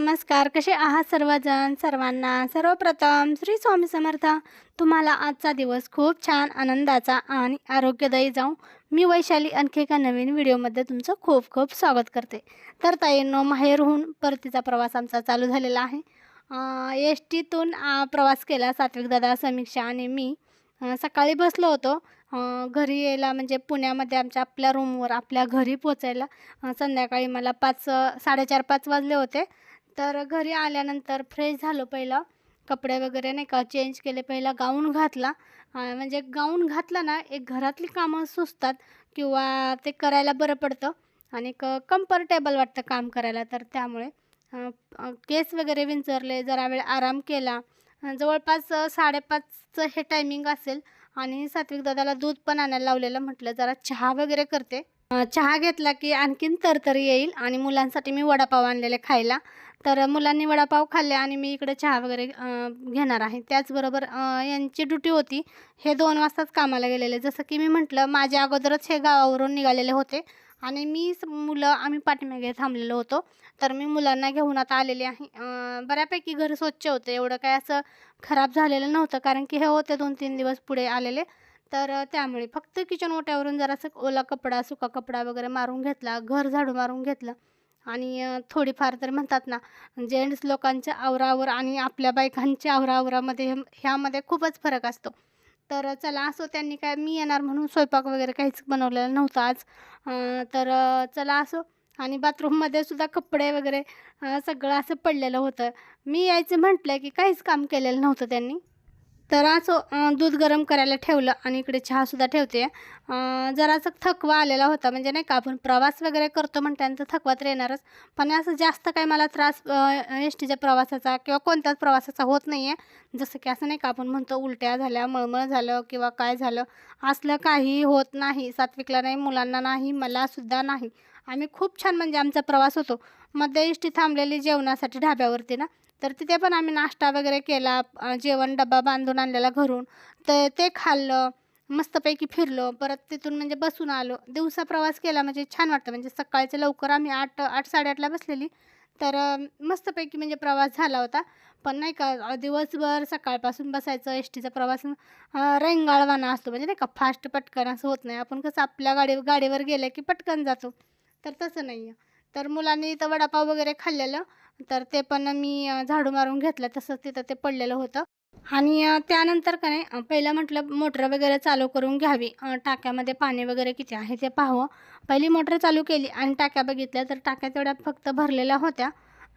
नमस्कार. कसे आहात सर्वजण? सर्वांना सर्वप्रथम श्री स्वामी समर्थ. तुम्हाला आजचा दिवस खूप छान आनंदाचा आणि आरोग्यदायी जाऊ मी वैशाली आणखी एका नवीन व्हिडिओमध्ये तुमचं खूप खूप स्वागत करते. तर ताईंनो माहेरहून परतीचा प्रवास आमचा चालू झालेला आहे. एस टीतून प्रवास केला सात्विक दादा समीक्षा आणि मी. सकाळी बसलो होतो. घरी यायला म्हणजे पुण्यामध्ये आमच्या आपल्या रूमवर आपल्या घरी पोचायला. संध्याकाळी मला पाच साडेचार पाच वाजले होते. तर घरी आल्यानंतर फ्रेश झालो पहिलं. कपडे वगैरे नाही का चेंज केले पहिला गाऊन घातला. म्हणजे गाऊन घातला ना एक घरातली कामं सुचतात किंवा ते करायला बरं पडतं आणि क कम्फर्टेबल वाटतं काम करायला. तर त्यामुळे केस वगैरे विंचरले जरा वेळ आराम केला. जवळपास साडेपाचचं हे टायमिंग असेल आणि सात्विक दादाला दूध पण आणायला लावलेलं म्हटलं जरा चहा वगैरे करते. चहा घेतला की आणखीन तरतरी येईल आणि मुलांसाठी मी वडापाव आणलेले खायला. तर मुलांनी वडापाव खाल्ले आणि मी इकडे चहा वगैरे घेणार आहे. त्याचबरोबर यांची ड्युटी होती. हे दोन वाजताच कामाला गेलेले. जसं की मी म्हटलं माझ्या अगोदरच हे गावावरून निघालेले होते आणि मी स- मुलं आम्ही पाठीमागे थांबलेलो होतो. तर मी मुलांना घेऊन आता आलेले आहे. बऱ्यापैकी घर स्वच्छ होते. एवढं काय असं खराब झालेलं नव्हतं. कारण की हे होते दोन तीन दिवस पुढे आलेले. तर त्यामुळे फक्त किचन ओट्यावरून जरासं ओला कपडा सुका कपडा वगैरे मारून घेतला घर झाडू मारून घेतलं. आणि थोडीफार तर म्हणतात ना जेंट्स लोकांच्या आवरावर आणि आपल्या बायकांच्या आवरावरामध्ये ह्यामध्ये खूपच फरक असतो. तर चला असो त्यांनी काय मी येणार म्हणून स्वयंपाक वगैरे काहीच बनवलेलं नव्हतं आज. तर चला असो. आणि बाथरूममध्ये सुद्धा कपडे वगैरे सगळं असं पडलेलं होतं. मी यायचं म्हटलं की काहीच काम केलेलं नव्हतं त्यांनी. तर असं दूध गरम करायला ठेवलं आणि इकडे चहासुद्धा ठेवते. जरासं थकवा आलेला होता म्हणजे नाही का आपण प्रवास वगैरे करतो म्हटल्यानंतर थकवा तर येणारच. पण असं जास्त काही मला त्रास एस टीच्या प्रवासाचा किंवा कोणत्याच प्रवासाचा होत नाही आहे जसं की असं नाही का आपण म्हणतो उलट्या झाल्या मळमळ झालं किंवा काय झालं असलं काही होत नाही. सात्विकला नाही मुलांना नाही मलासुद्धा नाही. आम्ही खूप छान म्हणजे आमचा प्रवास होतो. मध्ये एस टी थांबलेली जेवणासाठी ढाब्यावरती ना तर तिथे पण आम्ही नाश्ता वगैरे केला जेवण डबा बांधून आणलेला घरून. तर ते खाल्लं मस्तपैकी फिरलो. परत तिथून म्हणजे बसून आलो. दिवसा प्रवास केला म्हणजे छान वाटतं. म्हणजे सकाळच्या लवकर आम्ही आठ आठ साडेआठला बसलेली. तर मस्तपैकी म्हणजे प्रवास झाला होता. पण नाही का दिवसभर सकाळपासून बसायचं एस टीचा प्रवास रेंगाळवाना असतो. म्हणजे नाही का फास्ट पटकन असं होत नाही. आपण कसं आपल्या गाडी गाडीवर गेलं की पटकन जातो. तर तसं नाही आहे तर मुलांनी इथं वडापाव वगैरे खाल्लेलं. तर ते पण मी झाडू मारून घेतलं. तसंच तिथं ते पडलेलं होतं. आणि त्यानंतर का नाही पहिलं म्हटलं मोटर वगैरे चालू करून घ्यावी. टाक्यामध्ये पाणी वगैरे किती आहे ते पाहावं. पहिली मोटर चालू केली आणि टाक्या बघितल्या तर टाक्या तेवढ्या फक्त भरलेल्या होत्या.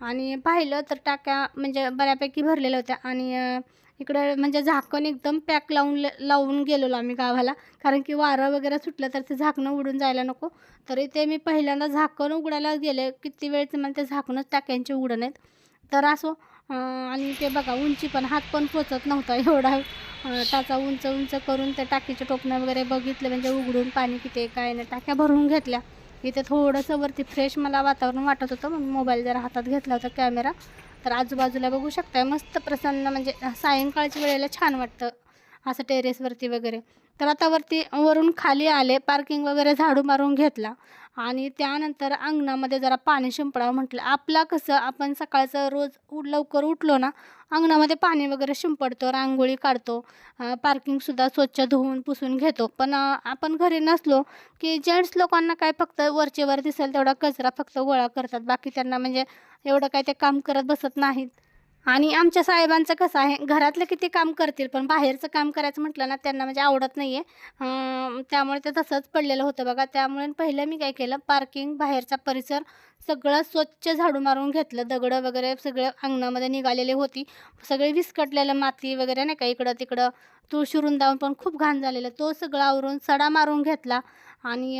आणि पाहिलं तर टाक्या म्हणजे बऱ्यापैकी भरलेल्या होत्या. आणि इकडं म्हणजे झाकण एकदम पॅक लावून लावून गेलेलो आम्ही गावाला. कारण की वारं वगैरे सुटलं तर ते झाकणं उडून जायला नको. तरी ते मी पहिल्यांदा झाकण उघडायला गेले. किती वेळचं मला ते झाकणच टाक्यांचे उघडं नाहीत. तर असो आणि ते बघा उंची पण हात पण पोचत नव्हता एवढा. त्याचा टाचा उंच उंच करून ते टाकीचे टोपणं वगैरे बघितलं. म्हणजे उघडून पाणी किती आहे, काय नाही टाक्या भरून घेतल्या. इथे थोडंसं वरती फ्रेश मला वातावरण वाटत होतं. मग मोबाईल जरा हातात घेतला होता कॅमेरा तर आजूबाजूला बघू शकताय मस्त प्रसन्न म्हणजे सायंकाळच्या वेळेला छान वाटतं असं टेरेसवरती वगैरे. तर आता वरती वरून खाली आले पार्किंग वगैरे झाडू मारून घेतला. आणि त्यानंतर अंगणामध्ये जरा पाणी शिंपडावं म्हटलं. आपला कसं आपण सकाळचं रोज उठ लवकर उठलो ना अंगणामध्ये पाणी वगैरे शिंपडतो रांगोळी काढतो पार्किंगसुद्धा स्वच्छ धुवून पुसून घेतो. पण आपण घरी नसलो की जेंट्स लोकांना काय फक्त वरचेवर दिसेल तेवढा कचरा फक्त गोळा करतात. बाकी त्यांना म्हणजे एवढं काय ते काम करत बसत नाहीत. आणि आमच्या साहेबांचं कसं आहे घरातलं किती काम करतील पण बाहेरचं काम करायचं म्हटलं ना त्यांना म्हणजे आवडत नाही आहे त्यामुळे ते तसंच पडलेलं होतं बघा. त्यामुळे पहिलं मी काय केलं पार्किंग बाहेरचा परिसर सगळं स्वच्छ झाडू मारून घेतलं. दगडं वगैरे सगळं अंगणामध्ये निघालेली होती. सगळे विस्कटलेलं माती वगैरे नाही का इकडं तिकडं तुळशी वृंदावन पण खूप घाण झालेलं. तो सगळं आवरून सडा मारून घेतला. आणि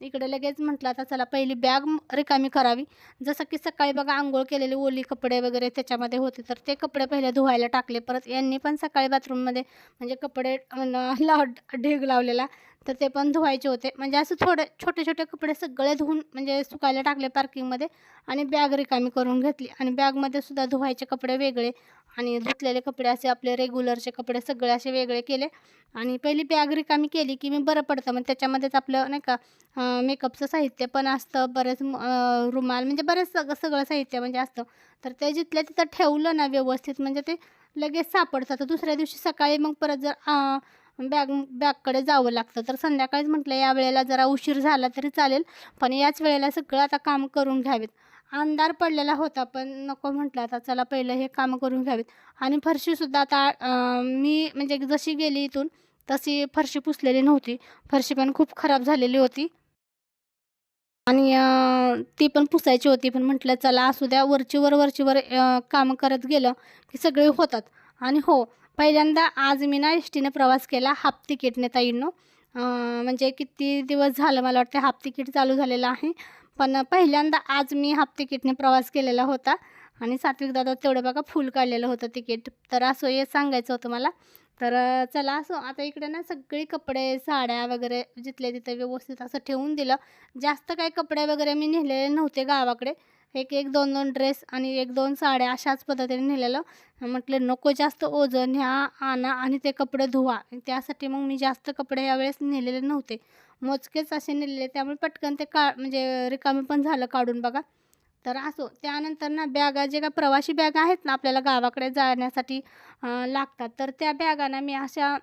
इकडे लगेच म्हटलं आता चला पहिली बॅग रिकामी करावी. जसं की सकाळी बघा आंघोळ केलेली ओली कपडे वगैरे त्याच्यामध्ये होते. तर ते कपडे पहिले धुवायला टाकले. परत यांनी पण सकाळी बाथरूममध्ये म्हणजे कपडे ला ढेग लावलेला. तर ते पण धुवायचे होते. म्हणजे असं थोडे छोटे छोटे कपडे सगळे धुवून म्हणजे सुकायला टाकले पार्किंगमध्ये आणि बॅग रिकामी करून घेतली. आणि बॅगमध्ये सुद्धा धुवायचे कपडे वेगळे आणि धुतलेले कपडे असे आपले रेग्युलरचे कपडे सगळे असे वेगळे केले. आणि पहिली बॅग रिकामी केली की मी बरं पडतं. मग त्याच्यामध्येच आपलं नाही का मेकअपचं साहित्य पण असतं. बरेच रुमाल म्हणजे बरेच सगळं सगळं साहित्य म्हणजे असतं. तर ते जिथल्या तिथं ठेवलं ना व्यवस्थित म्हणजे ते लगेच सापडतं. तर दुसऱ्या दिवशी सकाळी मग परत जर बॅग बॅगकडे जावं लागतं. तर संध्याकाळीच म्हटलं या वेळेला जरा उशीर झाला तरी चालेल पण याच वेळेला सगळं आता काम करून घ्यावेत. अंधार पडलेला होता पण नको म्हटलं आता चला पहिलं हे कामं करून घ्यावीत. आणि फरशीसुद्धा आता मी म्हणजे जशी गेली इथून तशी फरशी पुसलेली नव्हती. फरशी पण खूप खराब झालेली होती. आणि ती पण पुसायची होती पण म्हटलं चला असू द्या वरचीवर वरचीवर कामं करत गेलं की सगळे होतात. आणि हो पहिल्यांदा आज मी ना एस प्रवास केला हाफ तिकीटने ताईंनो. म्हणजे किती दिवस झालं मला वाटतं हाफ तिकीट चालू झालेलं आहे. पण पहिल्यांदा आज मी हाफ तिकीटने प्रवास केलेला होता. आणि सात्विक दादा तेवढं बघा फुल काढलेलं होतं तिकीट. तर असं हे सांगायचं होतं मला. तर चला असो आता इकडे ना सगळी कपडे साड्या वगैरे जिथले तिथे व्यवस्थित असं ठेवून दिलं. जास्त काही कपडे वगैरे मी नेलेले नव्हते गावाकडे. एक एक दोन दोन ड्रेस आणि एक दोन साड्या अशाच पद्धतीने नेलेलं. म्हटलं नको जास्त ओझन ह्या आणा आणि ते कपडे धुवा. त्यासाठी मग मी जास्त कपडे यावेळेस नेलेले नव्हते. मोजकेच असे नेलेले त्यामुळे पटकन ते का म्हणजे रिकामी पण झालं काढून बघा. तर असो त्यानंतर ना बॅगा जे का प्रवासी बॅग आहेत ना आपल्याला गावाकडे जाण्यासाठी लागतात. तर त्या बॅगांना मी अशा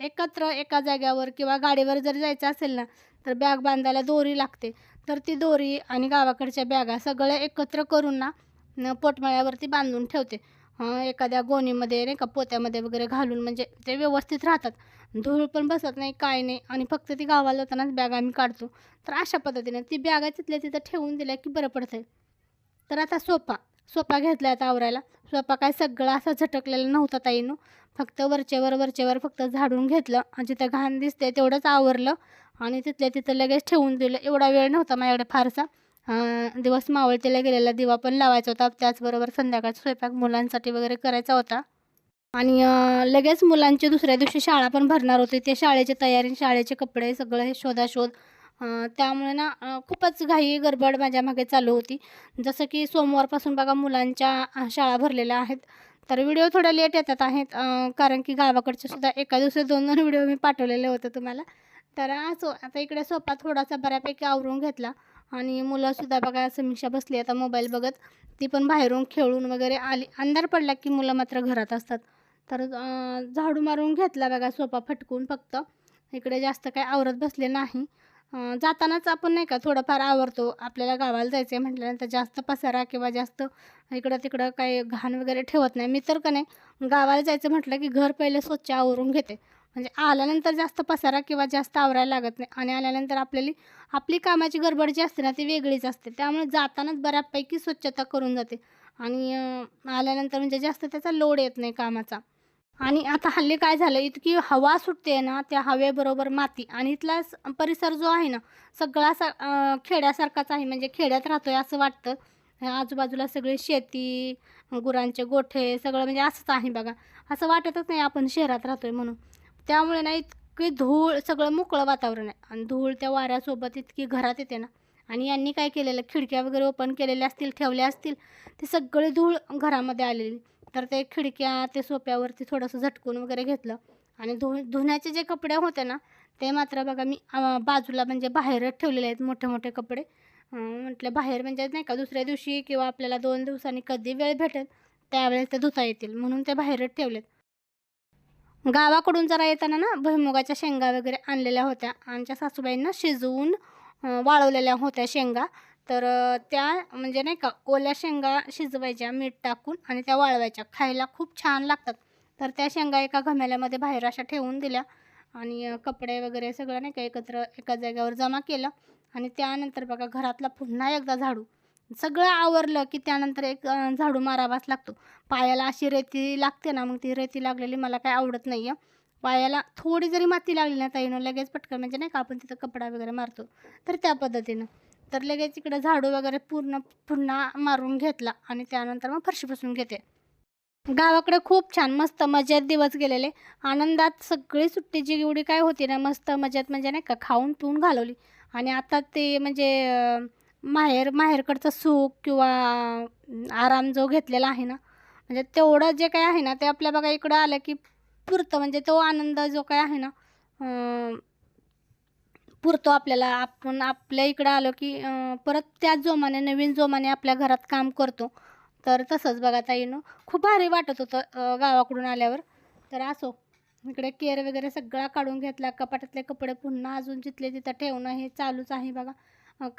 एकत्र एका जाग्यावर किंवा गाडीवर जर जायचं असेल ना तर बॅग बांधायला दोरी लागते. तर ती दोरी आणि गावाकडच्या बॅगा सगळ्या एकत्र करून ना पोटमाळ्यावरती बांधून ठेवते. एखाद्या गोणीमध्ये नाही का पोत्यामध्ये वगैरे घालून म्हणजे ते व्यवस्थित राहतात. धूळ पण बसत नाही काय नाही आणि फक्त ती गावाला जातानाच बॅग आम्ही काढतो. तर अशा पद्धतीने ती बॅगा तिथल्या तिथं ठेवून दिल्या की बरं पडतं तर आता सोपा सोपा घेतला आता आवरायला. सोपा काय सगळा असा झटकलेला नव्हता ताईनं. फक्त वरचेवर वरचेवर फक्त झाडून घेतलं आणि जिथं घाण दिसते तेवढंच आवरलं आणि तिथल्या तिथं लगेच ठेवून दिलं. एवढा वेळ नव्हता माझ्याकडे फारसा. दिवस मावळतेला गेलेला. दिवा पण लावायचा होता. त्याचबरोबर संध्याकाळचा स्वयंपाक मुलांसाठी वगैरे करायचा होता. आणि लगेच मुलांची दुसऱ्या दिवशी शाळा पण भरणार होती. ते शाळेची तयारी शाळेचे कपडे सगळं हे शोधाशोध शोध त्यामुळे ना खूपच घाई गडबड माझ्या मागे चालू होती. जसं की सोमवारपासून बघा मुलांच्या शाळा भरलेल्या आहेत. तर व्हिडिओ थोड्या लेट येतात आहेत कारण की गावाकडचे सुद्धा एका दिवसात दोन दोन व्हिडिओ मी पाठवलेले होते तुम्हाला. तर असो आता इकडे सोपा थोडासा बऱ्यापैकी आवरून घेतला. आणि मुलंसुद्धा बघा समीक्षा बसली आता मोबाईल बघत. ती पण बाहेरून खेळून वगैरे आली. अंधार पडला की मुलं मात्र घरात असतात. तर झाडू मारून घेतला बघा सोफा फटकून फक्त. इकडे जास्त काय आवरत बसले नाही. जातानाच आपण नाही का थोडंफार आवरतो. आपल्याला गावाला जायचं आहे म्हटल्यानंतर जास्त पसारा किंवा जास्त इकडं तिकडं काही घाण वगैरे ठेवत नाही. मी तर का नाही गावाला जायचं म्हटलं की घर पहिले स्वच्छ आवरून घेते. म्हणजे आल्यानंतर जास्त पसारा किंवा जास्त आवरायला लागत नाही. आणि आल्यानंतर आपल्याला आपली कामाची गडबड जी असते ना ती वेगळीच असते. त्यामुळे जातानाच बऱ्यापैकी स्वच्छता करून जाते. आणि आल्यानंतर म्हणजे जास्त त्याचा लोड येत नाही कामाचा. आणि आता हल्ली काय झालं इतकी हवा सुटते ना त्या हवेबरोबर माती आणि इथला स- परिसर जो आहे ना सगळा सा खेड्यासारखाच आहे. म्हणजे खेड्यात राहतोय असं वाटतं. आजूबाजूला सगळी शेती गुरांचे गोठे सगळं म्हणजे असंच आहे बघा. असं वाटतच नाही आपण शहरात राहतोय म्हणून. त्यामुळे ना इतकी धूळ सगळं मोकळं वातावरण आहे. आणि धूळ त्या वाऱ्यासोबत इतकी घरात येते ना. आणि यांनी काय केलेलं? खिडक्या वगैरे ओपन केलेल्या असतील ठेवल्या असतील ते सगळे धूळ घरामध्ये आलेली. तर ते खिडक्या ते सोप्यावरती थोडंसं झटकून वगैरे घेतलं. आणि धु धुण्याचे जे कपडे होते ना ते मात्र बघा मी बाजूला म्हणजे बाहेरच ठेवलेले आहेत मोठे मोठे कपडे म्हटलं बाहेर म्हणजे नाही का दुसऱ्या दिवशी किंवा आपल्याला दोन दिवसांनी कधी वेळ भेटेल त्यावेळेस ते धुता येतील म्हणून ते बाहेरच ठेवलेत. गावाकडून जरा येताना ना भुईमुगाच्या शेंगा वगैरे आणलेल्या होत्या. आमच्या सासूबाईंना शिजवून वाळवलेल्या होत्या शेंगा. तर त्या म्हणजे नाही का ओल्या शेंगा शिजवायच्या मीठ टाकून आणि त्या वाळवायच्या. खायला खूप छान लागतात. तर त्या शेंगा एका घमेल्यामध्ये बाहेर अशा ठेवून दिल्या आणि कपडे वगैरे सगळं नाही का एकत्र एका जागेवर जमा केलं आणि त्यानंतर बघा घरातला पुन्हा एकदा झाडू. सगळं आवरलं की त्यानंतर एक झाडू मारावाच लागतो. पायाला अशी रेती लागते ना मग ती रेती लागलेली मला काय आवडत नाही आहे पायाला थोडी जरी माती लागली ना ताईनं लगेच पटकन म्हणजे नाही का आपण तिथं कपडा वगैरे मारतो. तर त्या पद्धतीनं. तर लगेच इकडं झाडू वगैरे पूर्ण पुन्हा मारून घेतला आणि त्यानंतर मग फरशी पुसून घेते. गावाकडे खूप छान मस्त मजेत दिवस गेलेले. आनंदात सगळी सुट्टीची एवढी काय होती ना मस्त मजेत म्हणजे नाही का खाऊन पिऊन घालवली. आणि आता ते म्हणजे माहेर माहेरकडचं सुख किंवा आराम जो घेतलेला आहे ना म्हणजे तेवढं जे काय आहे ना ते आपल्या बघा इकडं आलं की पुरतं. म्हणजे तो आनंद जो काय आहे ना पुरतो आपल्याला. आपण आपल्या इकडं आलो की परत त्याच जोमाने नवीन जोमाने आपल्या घरात काम करतो. तर तसंच बघा ताईनं. खूप भारी वाटत होतं गावाकडून आल्यावर. तर असो इकडे केअर वगैरे सगळा काढून घेतला. कपाटातले कपडे पुन्हा अजून जिथले तिथं ठेवणं हे चालूच आहे बघा.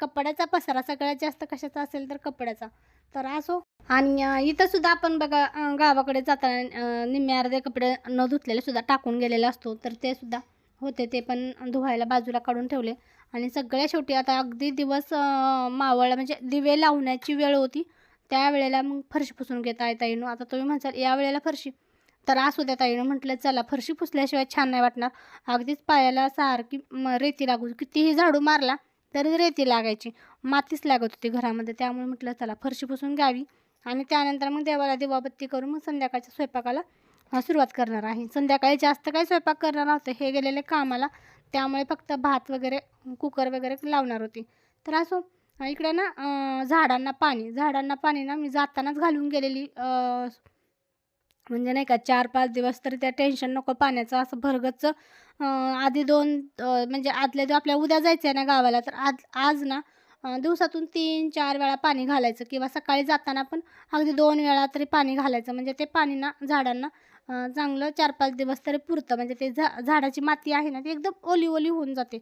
कपड्याचा पसारा सगळ्यात जास्त कशाचा असेल तर कपड्याचा. तर असो. आणि इथं सुद्धा आपण बघा गावाकडे जाताना निम्म्या निम्मे अर्धे कपडे न धुतलेले सुद्धा टाकून गेलेले असतो. तर ते सुद्धा होते ते पण धुवायला बाजूला काढून ठेवले. आणि सगळ्या शेवटी आता अगदी दिवस मावळला म्हणजे दिवे लावण्याची वेळ होती. त्यावेळेला मग फरशी पुसून घेता आहे येईन आता तुम्ही म्हणसाल या वेळेला फरशी. तर असू द्या ताईनं म्हटलं चला फरशी पुसल्याशिवाय छान नाही वाटणार. अगदीच पायाला सारखी रेती लागू. कितीही झाडू मारला तरी रेती लागायची. मातीच लागत होती घरामध्ये. त्यामुळे म्हटलं चला फरशी पुसून घ्यावी. आणि त्यानंतर मग देवाला दिवाबत्ती करून मग संध्याकाळच्या स्वयंपाकाला सुरुवात करणार आहे. संध्याकाळी जास्त काही स्वयंपाक करणार नव्हतं. हे गेलेले कामाला. त्यामुळे फक्त भात वगैरे कुकर वगैरे लावणार होती. तर असो इकडे ना झाडांना पाणी. झाडांना पाणी ना मी जातानाच घालून गेलेली म्हणजे नाही का चार पाच दिवस तरी त्या टेन्शन नको पाण्याचं. असं भरगच आधी दोन म्हणजे आदल्या दिवस आपल्या उद्या जायचं आहे ना गावाला तर आज आज ना दिवसातून तीन चार वेळा पाणी घालायचं. किंवा सकाळी जाताना पण अगदी दोन वेळा तरी पाणी घालायचं. म्हणजे ते पाणी ना झाडांना चांगलं चार पाच दिवस तरी पुरतं. म्हणजे ते झा झाडाची माती आहे ना ती एकदम ओली ओली होऊन जाते.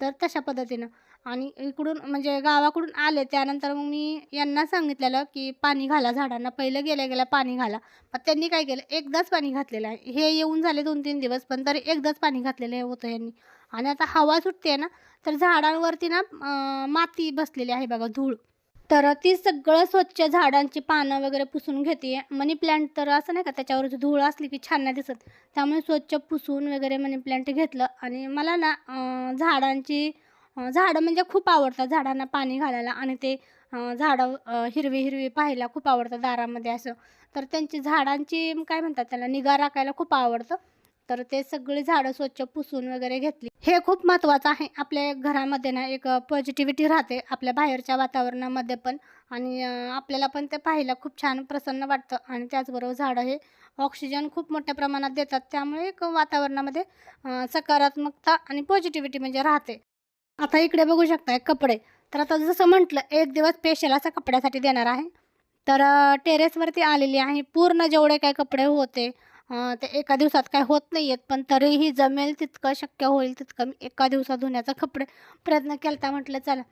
तर तशा पद्धतीनं. आणि इकडून म्हणजे गावाकडून आले त्यानंतर मग मी यांना सांगितलेलं की पाणी घाला झाडांना. पहिलं गेल्या गेल्या पाणी घाला. पण त्यांनी काय केलं एकदाच पाणी घातलेलं आहे. हे येऊन झाले दोन तीन दिवस पण तरी एकदाच पाणी घातलेलं आहे होतं यांनी. आणि आता हवा सुटते ना तर झाडांवरती ना माती बसलेली आहे बघा धूळ. तर ती सगळं स्वच्छ झाडांची पानं वगैरे पुसून घेते मनी प्लांट तर असं नाही का त्याच्यावर धूळ असली की छान नाही दिसत. त्यामुळे स्वच्छ पुसून वगैरे मनी प्लांट घेतलं. आणि मला ना झाडांची झाडं म्हणजे खूप आवडतात झाडांना पाणी घालायला. आणि ते झाडं हिरवी हिरवी पाहायला खूप आवडतं दारामध्ये असं. तर त्यांची झाडांची काय म्हणतात त्याला निगा राखायला खूप आवडतं. तर ते सगळी झाडं स्वच्छ पुसून वगैरे घेतली. हे खूप महत्त्वाचं आहे. आपल्या घरामध्ये ना एक पॉझिटिव्हिटी राहते आपल्या बाहेरच्या वातावरणामध्ये पण. आणि आपल्याला पण ते पाहायला खूप छान प्रसन्न वाटतं. आणि त्याचबरोबर झाडं हे ऑक्सिजन खूप मोठ्या प्रमाणात देतात. त्यामुळे एक वातावरणामध्ये सकारात्मकता आणि पॉझिटिव्हिटी म्हणजे राहते. आता इकडे बघू शकताय कपडे. तर आता जसं म्हटलं एक दिवस स्पेशल असा कपड्यासाठी देणार आहे. तर टेरेसवरती आलेली आहे. पूर्ण जेवढे काय कपडे होते ते एका दिवसात काय होत नाही आहेत पण तरीही जमेल तितकं शक्य होईल तितकं. मी एका दिवसात धुण्याचा कपडे प्रयत्न केला म्हटलं चला.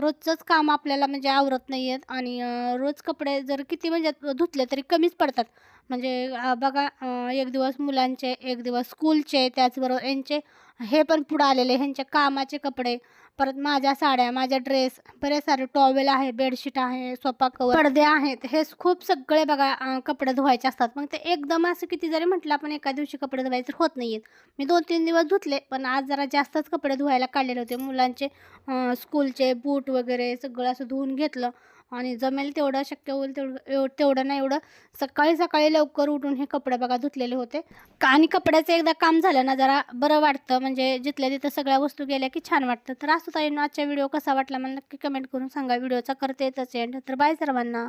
रोजचंच काम आपल्याला म्हणजे आवरत नाही आहेत आणि रोज कपडे जर किती म्हणजे धुतले तरी कमीच पडतात. म्हणजे बघा एक दिवस मुलांचे एक दिवस स्कूलचे त्याचबरोबर यांचे हे पण पुढं आलेले ह्यांचे कामाचे कपडे. परत माझ्या साड्या माझ्या ड्रेस बरेच सारे टॉवेल आहे बेडशीट आहे सोफा कवर पडदे आहेत. हे खूप सगळे बघा कपडे धुवायचे असतात. मग ते एकदम असं किती जरी म्हटलं आपण एका दिवशी कपडे धुवायचे होत नाही आहेत मी दोन तीन दिवस धुतले पण आज जरा जास्तच कपडे धुवायला काढलेले होते. मुलांचे स्कूलचे बूट वगैरे सगळं असं धुवून घेतलं. आणि जमेल तेवढं शक्य होईल तेवढं एव- तेवढं नाही एवढं. सकाळी सकाळी लवकर उठून हे कपडे बघा धुतलेले होते. आणि कपड्याचं एकदा काम झालं ना जरा बरं वाटतं. म्हणजे जिथल्या तिथं सगळ्या वस्तू गेल्या की छान वाटतं. तर असं ताईनं आजचा व्हिडिओ कसा वाटला मला नक्की कमेंट करून सांगा. व्हिडिओचा करते येतच एंड तर बाय सर्वांना.